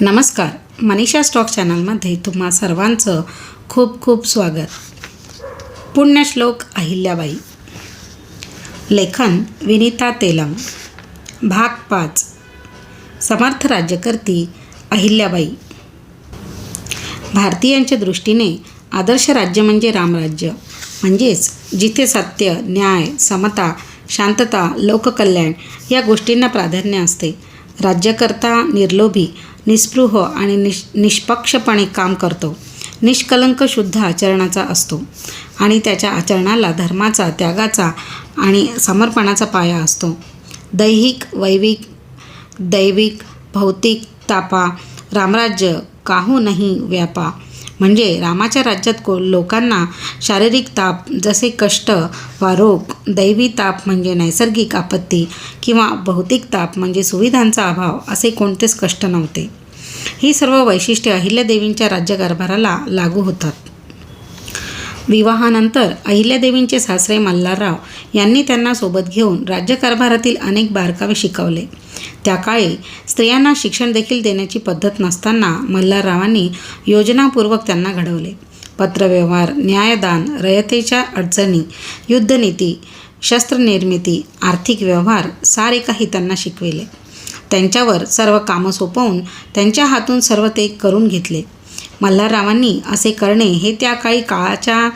नमस्कार. मनीषा स्टॉक चॅनलमध्ये तुम्हा सर्वांचं खूप खूप स्वागत. पुण्यश्लोक अहिल्याबाई. लेखन विनीता तेलंग भाग पाच. समर्थ राज्यकर्ती अहिल्याबाई. भारतीयांच्या दृष्टीने आदर्श राज्य म्हणजे रामराज्य म्हणजेच जिथे सत्य न्याय समता शांतता लोककल्याण या गोष्टींना प्राधान्य असते. राज्यकर्ता निर्लोभी निस्पृह आणि निश निष्पक्षपणे काम करतो. निष्कलंक शुद्ध आचरणाचा असतो आणि त्याच्या आचरणाला धर्माचा त्यागाचा आणि समर्पणाचा पाया असतो. दैहिक वैविक दैविक भौतिक तापा रामराज्य काहू नाही व्यापा. म्हणजे रामाच्या राज्यात को लोकांना शारीरिक ताप जसे कष्ट वा रोग दैवी ताप म्हणजे नैसर्गिक आपत्ती किंवा भौतिक ताप म्हणजे सुविधांचा अभाव असे कोणतेच कष्ट नव्हते. ही सर्व वैशिष्ट्ये अहिल्यादेवींच्या राज्यकारभाराला लागू होतात. विवाहानंतर अहिल्यादेवींचे सासरे मल्हारराव यांनी त्यांना सोबत घेऊन राज्यकारभारातील अनेक बारकावे शिकवले. त्या काळी स्त्रियांना शिक्षण देखील देण्याची पद्धत नसताना मल्हाररावांनी योजनापूर्वक त्यांना घडवले. पत्रव्यवहार न्यायदान रयतेच्या अडचणी युद्धनीती शस्त्रनिर्मिती आर्थिक व्यवहार सारे काही त्यांना शिकविले. त्यांच्यावर सर्व कामं सोपवून त्यांच्या हातून सर्व ते करून घेतले. मल्हाररावांनी असे करणे हे त्या काळी काळाच्या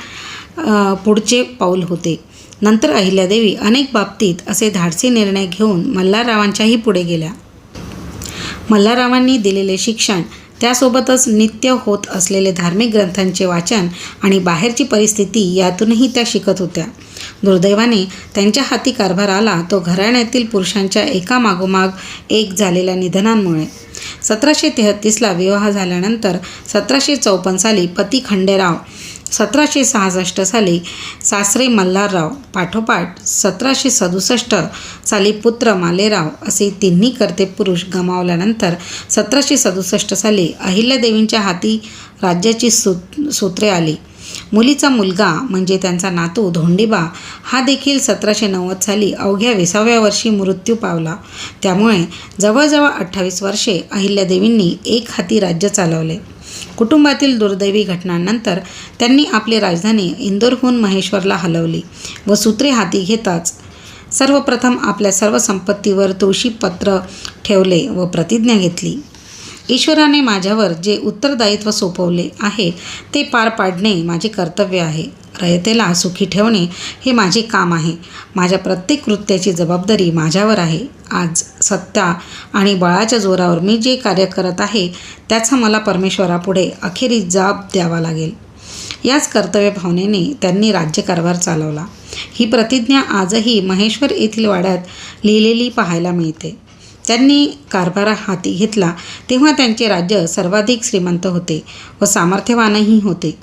पुढचे पाऊल होते. नंतर अहिल्यादेवी अनेक बाबतीत असे धाडसी निर्णय घेऊन मल्हाररावांच्याही पुढे गेल्या. मल्हाररावांनी दिलेले शिक्षण त्यासोबतच नित्य होत असलेले धार्मिक ग्रंथांचे वाचन आणि बाहेरची परिस्थिती यातूनही त्या शिकत होत्या. दुर्दैवाने त्यांच्या हाती कारभार आला तो घराण्यातील पुरुषांच्या एकामागोमाग एक झालेल्या निधनांमुळे. सतराशे तेहतीसला विवाह झाल्यानंतर सतराशे चौपन्न साली पती खंडेराव सतराशे सहासष्ट साली सासरे मल्हारराव पाठोपाठ सतराशे सदुसष्ट साली पुत्र मालेराव असे तिन्ही कर्ते पुरुष गमावल्यानंतर सतराशे सदुसष्ट साली अहिल्यादेवींच्या हाती राज्याची सू सूत्रे आली. मुलीचा मुलगा म्हणजे त्यांचा नातू धोंडीबा हा देखील सतराशे नव्वद साली अवघ्या विसाव्या वर्षी मृत्यू पावला. त्यामुळे जवळजवळ अठ्ठावीस वर्षे अहिल्यादेवींनी एक हाती राज्य चालवले. कुटुंबातील दुर्दैवी घटनांनंतर त्यांनी आपली राजधानी इंदोरहून महेश्वरला हलवली व सूत्रे हाती घेताच सर्वप्रथम आपल्या सर्व संपत्तीवर तुळशीपत्र ठेवले व प्रतिज्ञा घेतली. ईश्वराने माझ्यावर जे उत्तरदायित्व सोपवले आहे ते पार पाडणे माझे कर्तव्य आहे. रयतेला सुखी ठेवणे हे माझे काम आहे. माझ्या प्रत्येक कृत्याची जबाबदारी माझ्यावर आहे. आज सत्ता आणि बळाच्या जोरावर मी जे कार्य करत आहे त्याचा मला परमेश्वरापुढे अखेरीस जाब द्यावा लागेल. याच कर्तव्य भावनेने त्यांनी राज्यकारभार चालवला. ही प्रतिज्ञा आजही महेश्वर येथील वाड्यात लिहिलेली पाहायला मिळते. त्यांनी कारभार हाती घेतला तेव्हा त्यांचे राज्य सर्वाधिक श्रीमंत होते व सामर्थ्यवानही होते.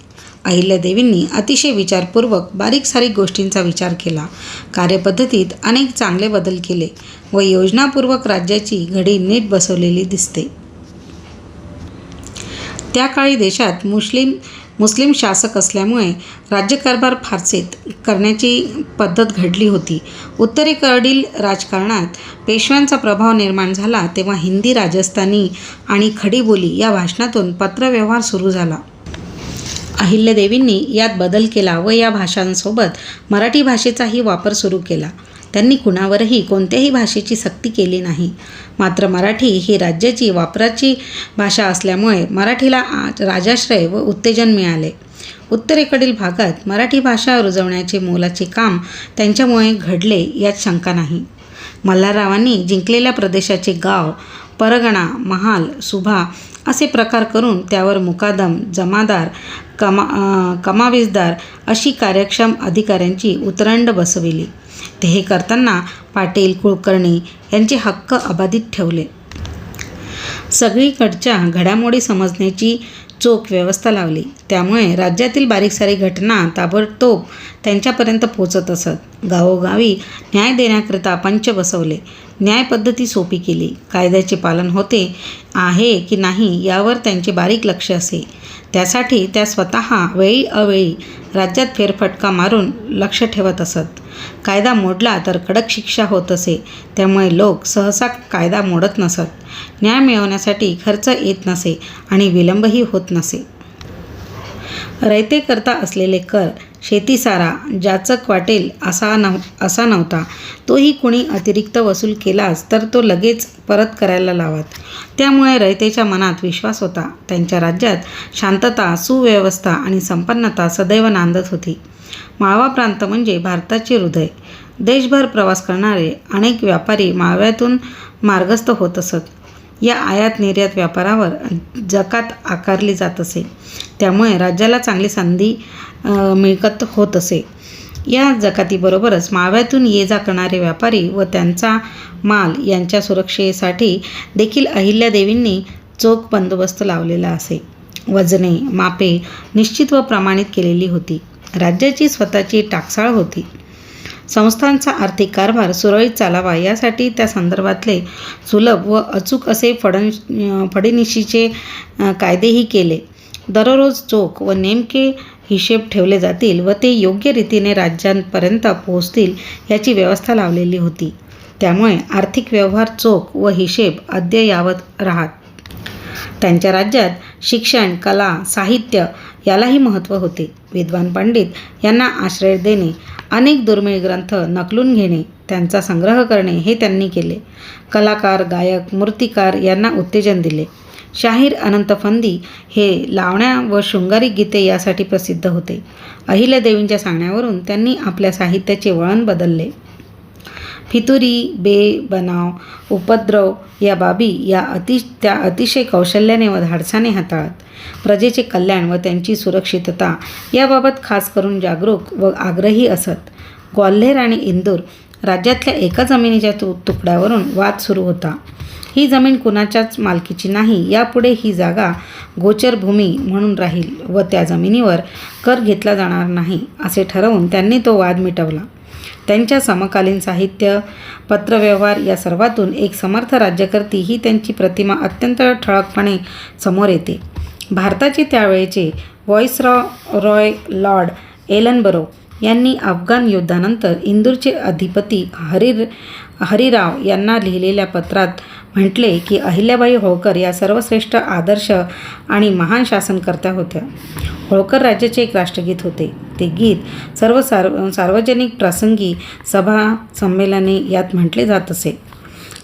अहिल्यादेवींनी अतिशय विचारपूर्वक बारीक सारीक गोष्टींचा विचार केला. कार्यपद्धतीत अनेक चांगले बदल केले व योजनापूर्वक राज्याची घडी नीट बसवलेली दिसते. त्या काळी देशात मुस्लिम मुस्लिम शासक असल्यामुळे राज्यकारभार फारसेत करण्याची पद्धत घडली होती. उत्तरेकडील राजकारणात पेशव्यांचा प्रभाव निर्माण झाला तेव्हा हिंदी राजस्थानी आणि खडीबोली या भाषणातून पत्रव्यवहार सुरू झाला. अहिल्यादेवींनी यात बदल केला व या भाषांसोबत मराठी भाषेचाही वापर सुरू केला. त्यांनी कुणावरही कोणत्याही भाषेची सक्ती केली नाही. मात्र मराठी ही राज्याची वापराची भाषा असल्यामुळे मराठीला राजाश्रय व उत्तेजन मिळाले. उत्तरेकडील भागात मराठी भाषा रुजवण्याचे मोलाचे काम त्यांच्यामुळे घडले यात शंका नाही. मल्हाररावांनी जिंकलेल्या प्रदेशाचे गाव परगणा महाल सुभा असे प्रकार करून त्यावर मुकादम जमादार कमा अं, कमावीसदार अशी कार्यक्षम अधिकाऱ्यांची उतरंड बसविली. ते हे करताना पाटील कुलकर्णी यांचे हक्क अबाधित ठेवले. सगळीकडच्या घडामोडी समजण्याची चोख व्यवस्था लावली. त्यामुळे राज्यातील बारीक सारी घटना ताबडतोब त्यांच्यापर्यंत पोचत असत. गावोगावी न्याय देण्याकरिता पंच बसवले. न्यायपद्धती सोपी केली. कायद्याचे पालन होते आहे की नाही यावर त्यांचे बारीक लक्ष असे. त्यासाठी त्या स्वतः वेळी अवेळी राज्यात फेरफटका मारून लक्ष ठेवत असत. कायदा मोडला तर कडक शिक्षा होत असे. त्यामुळे लोक सहसा कायदा मोडत नसत. न्याय मिळवण्यासाठी खर्च येत नसे आणि विलंबही होत नसे. रयते करता असलेले कर शेतीसारा जाचक वाटेल असा नव असा नव्हता. तोही कुणी अतिरिक्त वसूल केलाच तर तो लगेच परत करायला लावत. त्यामुळे रयतेच्या मनात विश्वास होता. त्यांच्या राज्यात शांतता सुव्यवस्था आणि संपन्नता सदैव नांदत होती. माळवा प्रांत म्हणजे भारताचे हृदय. देशभर प्रवास करणारे अनेक व्यापारी माळव्यातून मार्गस्थ होत असत. या आयात निर्यात व्यापारावर जकात आकारली जात असे. त्यामुळे राज्याला चांगली संधी मिळकत होत असे. या जकातीबरोबरच माव्यातून ये जा करणारे व्यापारी व त्यांचा माल यांच्या सुरक्षेसाठी देखील अहिल्यादेवींनी चोख बंदोबस्त लावलेला असे. वजने मापे निश्चित व प्रमाणित केलेली होती. राज्याची स्वतःची टाकसाळ होती. संस्थांचा आर्थिक कारभार सुरळीत चालावा यासाठी त्या संदर्भातले सुलभ व अचूक असे फडण फडणीशीचे कायदेही केले. दररोज चोख व नेमके हिशेब ठेवले जातील व ते योग्य रीतीने राज्यांपर्यंत पोहोचतील याची व्यवस्था लावलेली होती. त्यामुळे आर्थिक व्यवहार चोख व हिशेब अद्ययावत राहत. त्यांच्या राज्यात शिक्षण कला साहित्य यालाही महत्त्व होते. विद्वान पंडित यांना आश्रय देणे अनेक दुर्मिळ ग्रंथ नकलून घेणे त्यांचा संग्रह करणे हे त्यांनी केले. कलाकार गायक मूर्तिकार यांना उत्तेजन दिले. शाहीर अनंत फंदी हे लावण्या व शृंगारिक गीते यासाठी प्रसिद्ध होते. अहिल्यादेवींच्या सांगण्यावरून त्यांनी आपल्या साहित्याचे वळण बदलले. फितुरी बे बनाव उपद्रव या बाबी या अति त्या अतिशय कौशल्याने व धाडसाने हाताळत. प्रजेचे कल्याण व त्यांची सुरक्षितता याबाबत खास करून जागरूक व आग्रही असत. ग्वाल्हेर आणि इंदूर राज्यातल्या एका जमिनीच्या तु तुकड्यावरून वाद सुरू होता. ही जमीन कुणाच्याच मालकीची नाही. यापुढे ही जागा गोचरभूमी म्हणून राहील व त्या जमिनीवर कर घेतला जाणार नाही असे ठरवून त्यांनी तो वाद मिटवला. त्यांच्या समकालीन साहित्य पत्रव्यवहार या सर्वातून एक समर्थ राज्यकर्ती ही त्यांची प्रतिमा अत्यंत ठळकपणे समोर येते. भारताचे त्यावेळेचे व्हॉइसरॉ रॉय लॉर्ड एलनबरो यांनी अफगाण युद्धानंतर इंदूरचे अधिपती हरी हरिराव यांना लिहिलेल्या पत्रात म्हटले की अहिल्याबाई होळकर या सर्वश्रेष्ठ आदर्श आणि महान शासनकर्त्या होत्या. होळकर राज्याचे एक राष्ट्रगीत होते. ते गीत सर्व सार्व सार्वजनिक प्रसंगी सभा संमेलने यात म्हटले जात असे.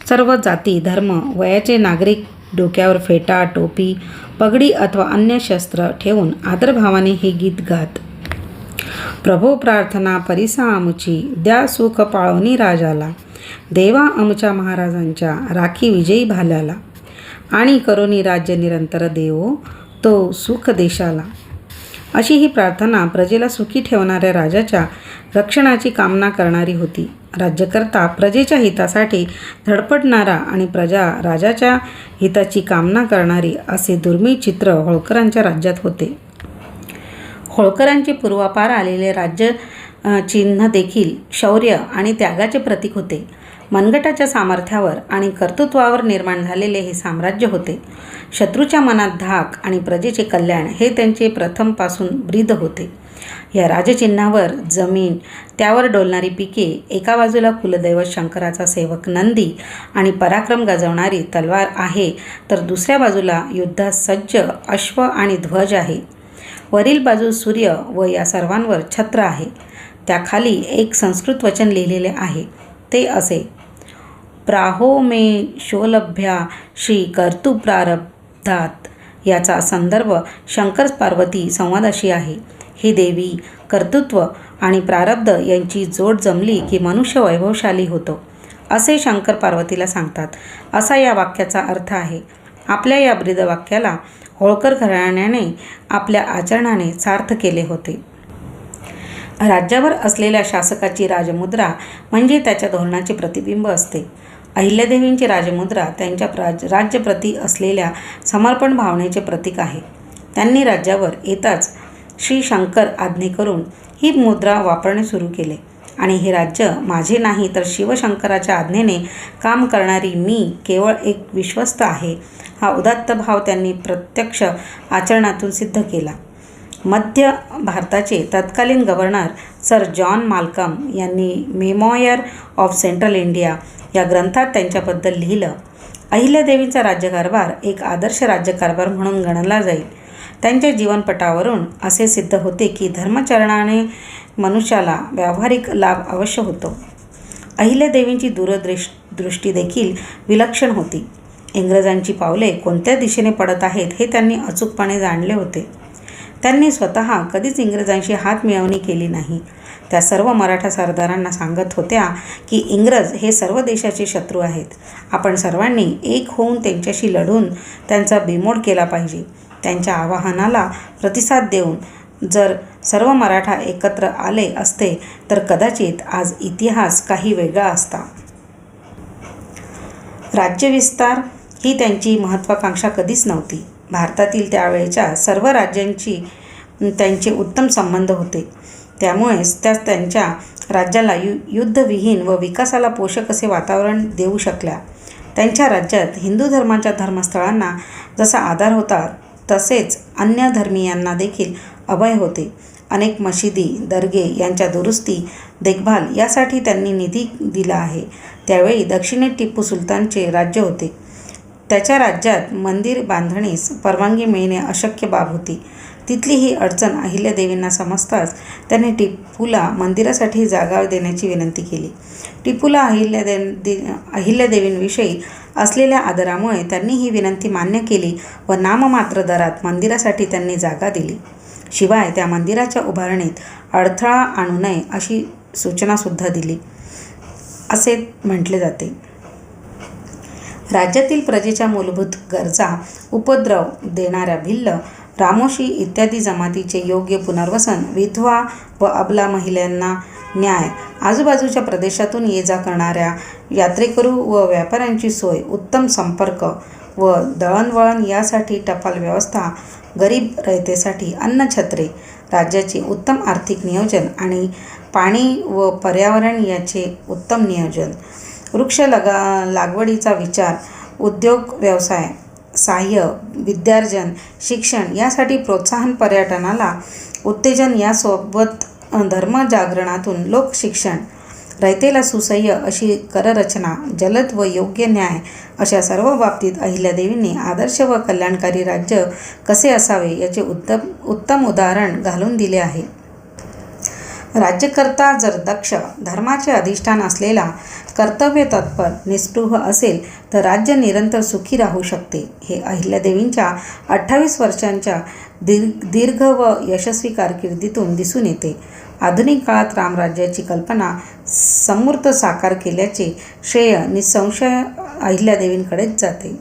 सर्व जाती धर्म वयाचे नागरिक डोक्यावर फेटा टोपी पगडी अथवा अन्य शस्त्र ठेवून आदरभावाने हे गीत गात. प्रभो प्रार्थना परिसा आमुची द्या सुख पाळवणी राजाला. देवा आमच्या महाराजांच्या राखी विजयी भाल्याला. आणि करोनी राज्य निरंतर देवो तो सुख देशाला. अशी ही प्रार्थना प्रजेला सुखी ठेवणाऱ्या राजाच्या रक्षणाची कामना करणारी होती. राज्यकर्ता प्रजेच्या हितासाठी धडपडणारा आणि प्रजा राजाच्या हिताची कामना करणारी असे दुर्मिळ चित्र होळकरांच्या राज्यात होते. होळकरांचे पूर्वापार आलेले राज्य चिन्ह देखील शौर्य आणि त्यागाचे प्रतीक होते. मनगटाच्या सामर्थ्यावर आणि कर्तृत्वावर निर्माण झालेले हे साम्राज्य होते. शत्रूच्या मनात धाक आणि प्रजेचे कल्याण हे त्यांचे प्रथमपासून ब्रीद होते. या राजचिन्हावर जमीन त्यावर डोलणारी पिके एका बाजूला कुलदैवत शंकराचा सेवक नंदी आणि पराक्रम गाजवणारी तलवार आहे तर दुसऱ्या बाजूला युद्धात सज्ज अश्व आणि ध्वज आहे. वरील बाजू सूर्य व या सर्वांवर छत्र आहे. त्याखाली एक संस्कृत वचन लिहिलेले आहे. ते असे. प्राहो मे शोलभ्या श्री कर्तुप्रारब्धात याचा संदर्भ शंकर पार्वती संवादाशी आहे. ही देवी कर्तृत्व आणि प्रारब्ध यांची जोड जमली की मनुष्य वैभवशाली होतो असे शंकर पार्वतीला सांगतात. असा या वाक्याचा अर्थ आहे आपल्या या ब्रीदवाक्याला होळकर घराण्याने आपल्या आचरणाने सार्थ केले होते. राज्यावर असलेल्या शासकाची राजमुद्रा म्हणजे त्याच्या धोरणाचे प्रतिबिंब असते. अहिल्यादेवींची राजमुद्रा त्यांच्या प्राज राज्यप्रती असलेल्या समर्पण भावनेचे प्रतीक आहे. त्यांनी राज्यावर येताच श्री शंकर आज्ञे करून ही मुद्रा वापरणे सुरू केले. आणि हे राज्य माझे नाही तर शिवशंकराच्या आज्ञेने काम करणारी मी केवळ एक विश्वस्त आहे हा उदात्त भाव त्यांनी प्रत्यक्ष आचरणातून सिद्ध केला. मध्य भारताचे तत्कालीन गव्हर्नर सर जॉन माल्कम यांनी मेमॉयर ऑफ सेंट्रल इंडिया या ग्रंथात त्यांच्याबद्दल लिहिलं. अहिल्यादेवींचा राज्यकारभार एक आदर्श राज्यकारभार म्हणून गणला जाईल. त्यांच्या जीवनपटावरून असे सिद्ध होते की धर्मचरणाने मनुष्याला व्यावहारिक लाभ अवश्य होतो. अहिल्यादेवींची दूरदृश दृष्टी देखील विलक्षण होती. इंग्रजांची पावले कोणत्या दिशेने पडत आहेत हे त्यांनी अचूकपणे जाणले होते. त्यांनी स्वतः कधीच इंग्रजांशी हात मिळवणी केली नाही. त्या सर्व मराठा सरदारांना सांगत होत्या की इंग्रज हे सर्व देशाचे शत्रू आहेत. आपण सर्वांनी एक होऊन त्यांच्याशी लढून त्यांचा बिमोड केला पाहिजे. त्यांच्या आवाहनाला प्रतिसाद देऊन जर सर्व मराठा एकत्र आले असते तर कदाचित आज इतिहास काही वेगळा असता. राज्यविस्तार ही त्यांची महत्त्वाकांक्षा कधीच नव्हती. भारतातील त्यावेळेच्या सर्व राज्यांची त्यांचे उत्तम संबंध होते. त्यामुळेच त्या त्यांच्या राज्याला यु युद्धविहीन व विकासाला पोषक असे वातावरण देऊ शकल्या. त्यांच्या राज्यात हिंदू धर्माच्या धर्मस्थळांना जसा आधार होता तसेच अन्य धर्मीयांना देखील अभय होते. अनेक मशिदी दर्गे यांच्या दुरुस्ती देखभाल यासाठी त्यांनी निधी दिला आहे. त्यावेळी दक्षिणेत टिपू सुलतानचे राज्य होते. त्याच्या राज्यात मंदिर बांधणीस परवानगी मिळणे अशक्य बाब होती. तिथली ही अडचण अहिल्यादेवींना समजताच त्यांनी टिपूला मंदिरासाठी जागा देण्याची विनंती केली. टिपूला अहिल्यादे दे अहिल्यादेवींविषयी असलेल्या आदरामुळे त्यांनी ही विनंती मान्य केली व नाममात्र दरात मंदिरासाठी त्यांनी जागा दिली. शिवाय त्या मंदिराच्या उभारणीत अडथळा आणू नये अशी सूचनासुद्धा दिली. असे म्हटले जाते. राज्यातील प्रजेच्या मूलभूत गरजा उपद्रव देणाऱ्या भिल्ल रामोशी इत्यादी जमातीचे योग्य पुनर्वसन विधवा व अबला महिलांना न्याय आजूबाजूच्या प्रदेशातून ये जा करणाऱ्या यात्रेकरू व व्यापाऱ्यांची सोय उत्तम संपर्क व दळणवळण यासाठी टपाल व्यवस्था गरीब रयतेसाठी अन्नछत्रे राज्याचे उत्तम आर्थिक नियोजन आणि पाणी व पर्यावरण याचे उत्तम नियोजन. वृक्ष लगा लागवडीचा विचार उद्योग व्यवसाय सहाय्य विद्यार्जन शिक्षण यासाठी प्रोत्साहन पर्यटनाला उत्तेजन यासोबत धर्मजागरणातून लोकशिक्षण रयतेला सुसह्य अशी कररचना जलद व योग्य न्याय अशा सर्व बाबतीत अहिल्यादेवींनी आदर्श व कल्याणकारी राज्य कसे असावे याचे उत्तम उत्तम उदाहरण घालून दिले आहे. राज्यकर्ता जर दक्ष धर्माचे अधिष्ठान असलेला कर्तव्य तत्पर निस्पृह असेल तर राज्य निरंतर सुखी राहू शकते. हे अहिल्यादेवींच्या अठ्ठावीस वर्षांच्या दीर्घ दीर्घ व यशस्वी कारकिर्दीतून दिसून येते. आधुनिक काळात रामराज्याची कल्पना समूर्त साकार केल्याचे श्रेय निसंशय अहिल्यादेवींकडेच जाते.